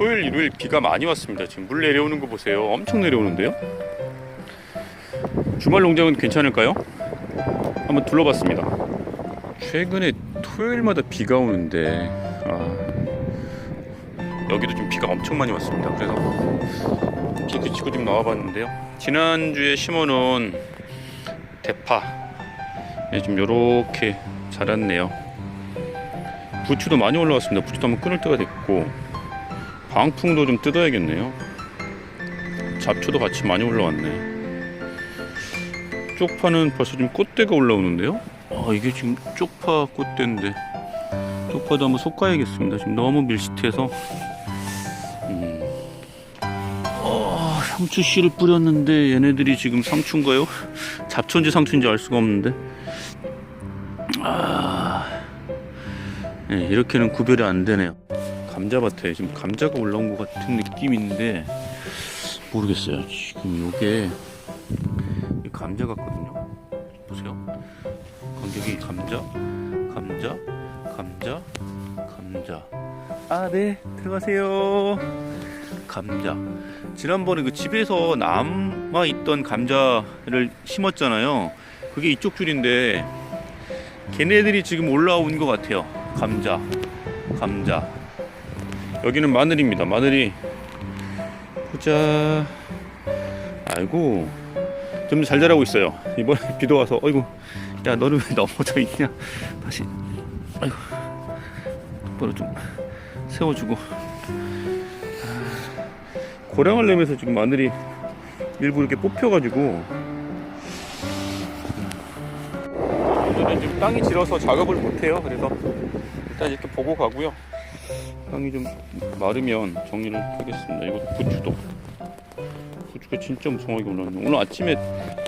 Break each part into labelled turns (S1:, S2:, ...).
S1: 토요일 일요일 비가 많이 왔습니다. 지금 물 내려오는 거 보세요. 엄청 내려오는데요? 주말 농장은 괜찮을까요? 한번 둘러봤습니다. 최근에 토요일마다 비가 오는데 아, 여기도 좀 비가 엄청 많이 왔습니다. 그래서 비 그치고 좀 나와봤는데요. 지난주에 심어놓은 대파 예, 좀 요렇게 자랐네요. 부추도 많이 올라왔습니다. 부추도 한번 끊을 때가 됐고 방풍도 좀 뜯어야겠네요. 잡초도 같이 많이 올라왔네. 쪽파는 벌써 좀 꽃대가 올라오는데요? 아 이게 지금 쪽파 꽃대인데. 쪽파도 한번 솎아야겠습니다. 지금 너무 밀실해서. 음. 어, 상추 씨를 뿌렸는데 얘네들이 지금 상추인가요? 잡초인지 상추인지 알 수가 없는데. 아, 네, 이렇게는 구별이 안 되네요. 감자밭에 지금 감자가 올라온 것 같은 느낌인데 모르겠어요. 지금 요게 이 감자 같거든요. 보세요. 여기 감자, 감자, 감자, 감자. 아, 네, 들어가세요. 감자. 지난번에 그 집에서 남아 있던 감자를 심었잖아요. 그게 이쪽 줄인데 걔네들이 지금 올라온 것 같아요. 감자, 감자. 여기는 마늘입니다. 마늘이 보자. 아이고 좀 잘 자라고 있어요. 이번에 비도 와서 어이구 야 너는 왜 넘어져 있냐? 다시 아이고 똑바로 좀 세워주고 아, 고량을 내면서 지금 마늘이 일부 이렇게 뽑혀가지고 오늘은 지금 땅이 질어서 작업을 못해요. 그래서 일단 이렇게 보고 가고요. 땅이 좀 마르면 정리를 하겠습니다. 이거 부추도 부추가 진짜 무성하게 올라왔네. 오늘 아침에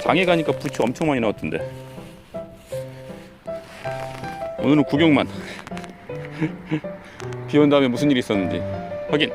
S1: 장에 가니까 부추 엄청 많이 나왔던데. 오늘은 구경만. 비 온 다음에 무슨 일이 있었는지 확인.